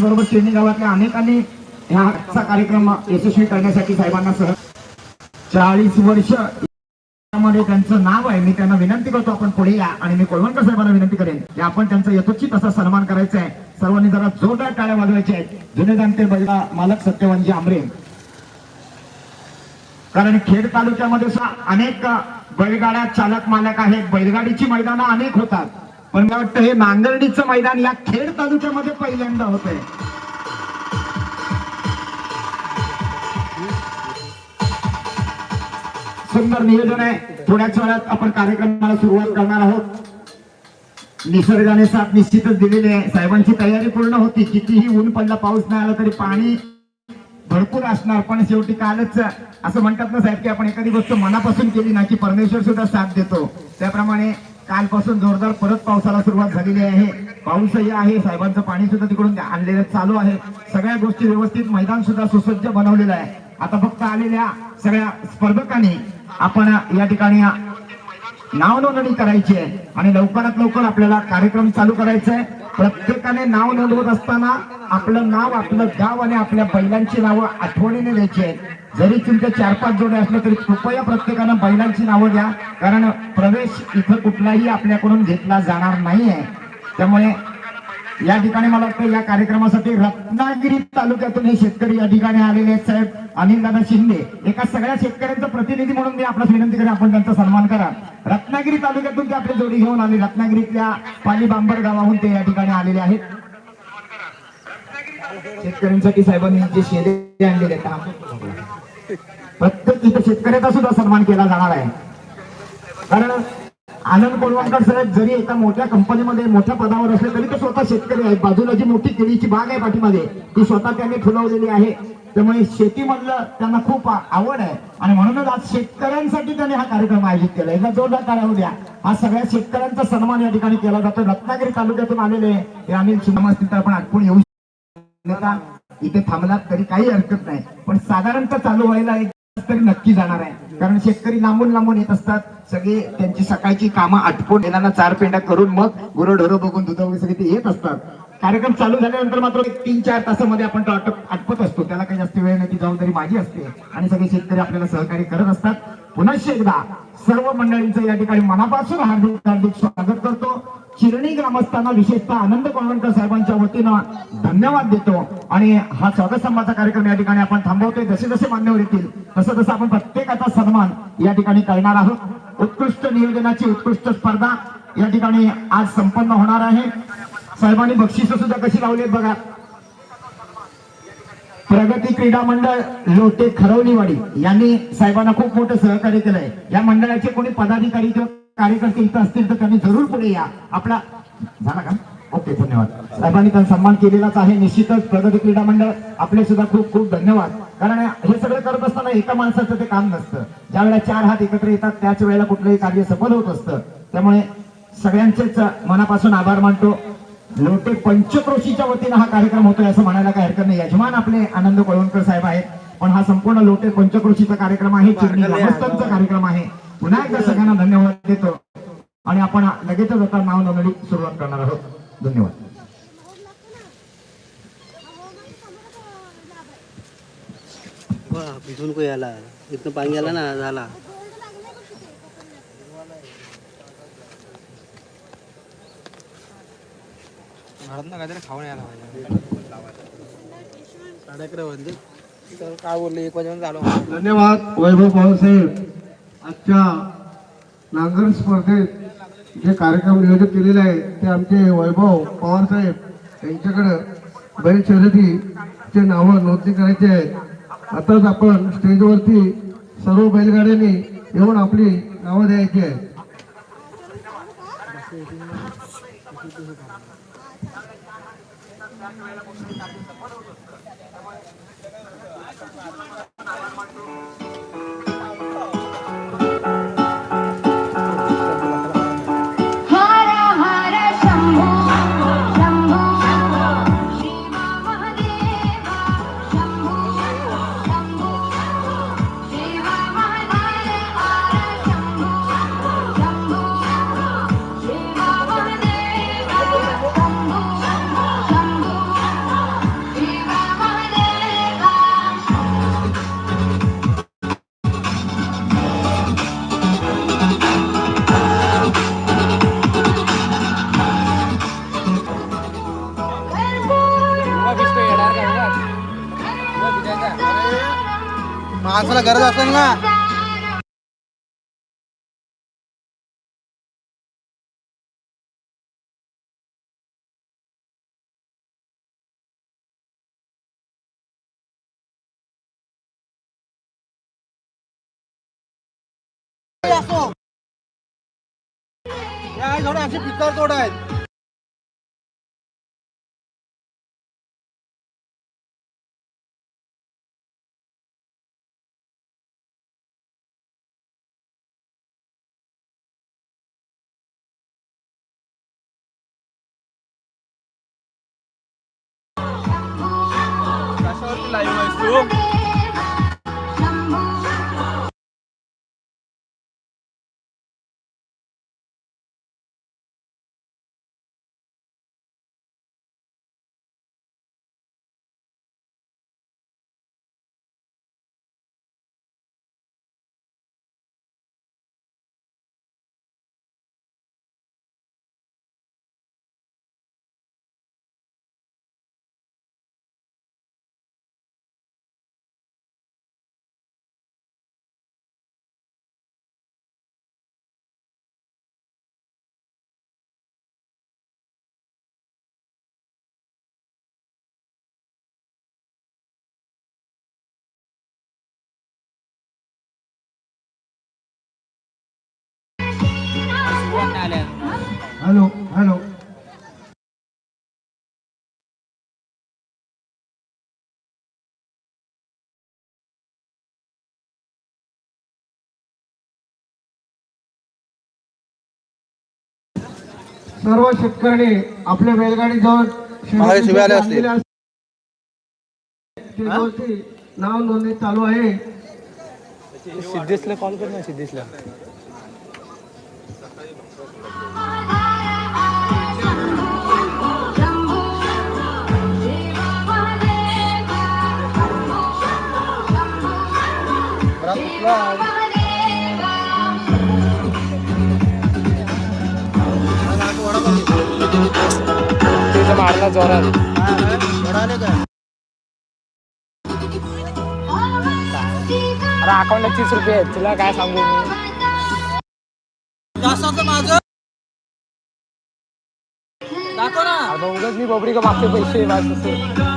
बरोबर शेणी गावातल्या अनेकांनी ह्याचा कार्यक्रम यशस्वी करण्यासाठी साहेबांना सह चाळीस वर्षमध्ये त्यांचं नाव आहे. मी त्यांना विनंती करतो आपण पुढे या आणि मी कोळवणकर साहेबांना विनंती करेन की आपण त्यांचा यथोचित असा सन्मान करायचा आहे. सर्वांनी जरा जोरदार टाळ्या वाजवायच्या आहेत. जुने जाणते बैला मालक सत्यवानजी आमरे. कारण खेड तालुक्यामध्ये सुद्धा अनेक बैलगाड्या चालक मालक आहेत. बैलगाडीची मैदानं अनेक होतात. पण मला वाटतं हे नांगरडीचं मैदान या खेड तालुक्यामध्ये पहिल्यांदा होत आहे. सुंदर नियोजन आहे. थोड्याच वेळात आपण कार्यक्रमाला सुरुवात करणार आहोत. निसर्गाने साथ निश्चितच दिलेली आहे. साहेबांची तयारी पूर्ण होती. कितीही ऊन पडला पाऊस नाही आला तरी पाणी भरपूर असणार पण शेवटी कालच असं म्हणतात ना साहेब की आपण एखादी गोष्ट मनापासून केली ना की परमेश्वर सुद्धा साथ देतो. त्याप्रमाणे कालपासून जोरदार परत पावसाला सुरुवात झालेली आहे. पाऊसही आहे. साहेबांचं पाणी सुद्धा तिकडून आणलेलं चालू आहे. सगळ्या गोष्टी व्यवस्थित मैदान सुद्धा सुसज्ज बनवलेलं आहे. आता फक्त आलेल्या सगळ्या स्पर्धकांनी आपण या ठिकाणी नाव नोंदणी करायची आहे. आणि लवकरात लवकर आपल्याला कार्यक्रम चालू करायचा आहे. प्रत्येकाने नाव नोंदवत असताना आपलं नाव आपलं गाव आणि आपल्या बैलांची नावं आठवणीने द्यायची आहेत. जरी तुमच्या चार पाच जोडे असले तरी कृपया प्रत्येकानं बैलांची नावं द्या. कारण प्रवेश इथं कुठलाही आपल्याकडून घेतला जाणार नाहीये. त्यामुळे या ठिकाणी मला वाटतं या कार्यक्रमासाठी रत्नागिरी तालुक्यातून हे शेतकरी या ठिकाणी आलेले आहेत साहेब. अनिलदादा शिंदे. एका सगळ्या शेतकऱ्यांचा प्रतिनिधी म्हणून मी आपल्याला विनंती करेन आपण त्यांचा सन्मान करा. रत्नागिरी तालुक्यातून ते आपली जोडी घेऊन आले. रत्नागिरीतल्या पाली बांबर गावाहून ते या ठिकाणी आलेले आहेत. शेतकऱ्यांसाठी साहेबांनी जे शेरे आणलेले आहेत प्रत्येक इथे शेतकऱ्याचा सुद्धा सन्मान केला जाणार आहे. कारण आनंद कोलवणकर साहेब जरी एका मोठ्या कंपनीमध्ये मोठ्या पदावर असले तरी ते स्वतः शेतकरी आहेत बाजूला जी मोठी केळीची बाग आहे पाठीमध्ये ती स्वतः त्यांनी फुलवलेली आहे. त्यामुळे शेतीमधलं त्यांना खूप आवड आहे. आणि म्हणूनच आज शेतकऱ्यांसाठी त्यांनी हा कार्यक्रम आयोजित केला. एकदा जोरदार टाळ्या द्या. हा सगळ्या शेतकऱ्यांचा सन्मान या ठिकाणी केला जातो. रत्नागिरी तालुक्यातून आलेले हे अनिल सुनाम असतील तर आपण आठवून येऊ अन्यथा इथे थांबलात तरी काही हरकत नाही. पण साधारणतः चालू व्हायला एक तरी नक्की जाणार आहे. कारण शेतकरी लांबून लांबून येत असतात. सगळे त्यांची सकाळची कामं आटपून येणार चार पेंड्या करून मग गुरंढोरं बघून दुधा वगैरे सगळे ते येत असतात. कार्यक्रम चालू झाल्यानंतर मात्र तीन चार तासामध्ये आपण तो आटप आटपत असतो. त्याला काही जास्त वेळ नाही ती जबाबदारी माझी असते. आणि सगळे शेतकरी आपल्याला सहकार्य करत असतात. पुन्हा एकदा सर्व मंडळींचं या ठिकाणी मनापासून हार्दिक हार्दिक स्वागत करतो. चिरणी ग्रामस्थांना विशेषतः आनंद कोळवणकर साहेबांच्या वतीनं धन्यवाद देतो. आणि हा स्वागत संभाचा कार्यक्रम या ठिकाणी आपण थांबवतोय. जसे जसे मान्यवर येतील तसं तसं आपण प्रत्येकाचा सन्मान या ठिकाणी करणार आहोत. उत्कृष्ट नियोजनाची उत्कृष्ट स्पर्धा या ठिकाणी आज संपन्न होणार आहे. साहेबांनी बक्षिस सुद्धा कशी लावली बघा. प्रगती क्रीडा मंडळ लोटे खरवलीवाडी यांनी साहेबांना खूप मोठं सहकार्य केलंय. या मंडळाचे कोणी पदाधिकारी किंवा कार्यकर्ते इथं असतील तर त्यांनी जरूर पुढे या. आपला झाला का? ओके धन्यवाद. साहेबांनी त्यांचा सन्मान केलेलाच आहे. निश्चितच प्रगती क्रीडा मंडळ आपले सुद्धा खूप खूप धन्यवाद. कारण हे सगळं करत असताना एका माणसाचं ते काम नसतं. ज्या वेळेला चार हात एकत्र येतात त्याच वेळेला कुठलंही कार्य सफल होत असतं. त्यामुळे सगळ्यांचेच मनापासून आभार मानतो. लोटे पंचक्रोशीच्या वतीनं हा कार्यक्रम होतोय असं म्हणायला काही हरकत नाही. यजमान आपले आनंद कोळवणकर साहेब आहेत. पण हा संपूर्ण लोटे पंचक्रोशीचा कार्यक्रम आहे. कार्यक्रम आहे. पुन्हा एकदा सगळ्यांना धन्यवाद देतो. आणि आपण लगेचच आता नाव नोंदणी सुरुवात करणार आहोत. धन्यवाद. भिजून को याला इथनं पाणी आला ना झाला. काहीतरी खाऊन यायला पाहिजे काय बोलले? एक झालो धन्यवाद वैभव पवारसाहेब आजच्या नांगर स्पर्धेत जे कार्यक्रम नियोजित केलेले आहे ते आमचे वैभव पवारसाहेब यांच्याकडं बैल शर्यतीचे नावं नोंदणी करायची आहे आताच आपण स्टेजवरती सर्व बैलगाड्यांनी येऊन आपली नावं द्यायची आहे माणसाला गरज असेल ना. या थोडे असे पिक्चर तोड आहेत. Hello hello. सर्व शेतकऱ्यांनी आपल्या बैलगाडी जाऊन आल्या असतील. नाव नोंदणी चालू आहे सिद्धेशला कॉल कर ना सिद्धेशला. मारला जोरात अरे अकाउंटला तीस रुपये आहेत तुला काय सांगू मी माझं दाखव ना. उगाच मी बबडी का मागचे पैसे बस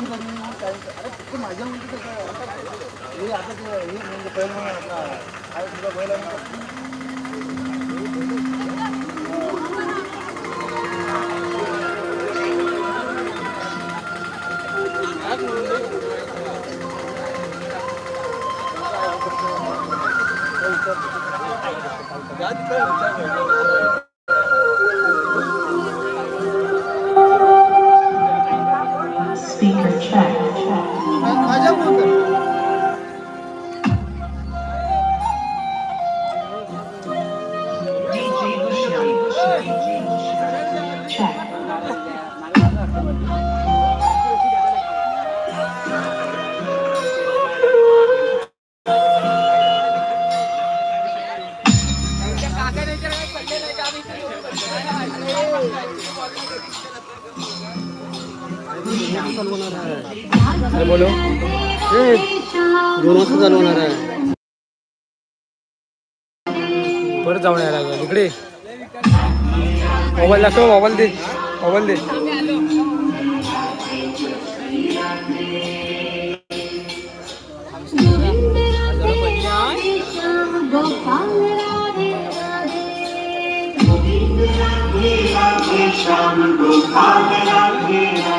जेवण करून अरे फक्त माझ्या म्हणजे कसं हे आता ते हे म्हणजे पहिलं काय तुझा पहिला बोलो दोन वाजता चालू होणार आहे परत जाऊन यायला लागलं इकडे मोबाईल दाखव मोबाईल दे पवन दे गोविंद राधे राधे श्याम गोपाल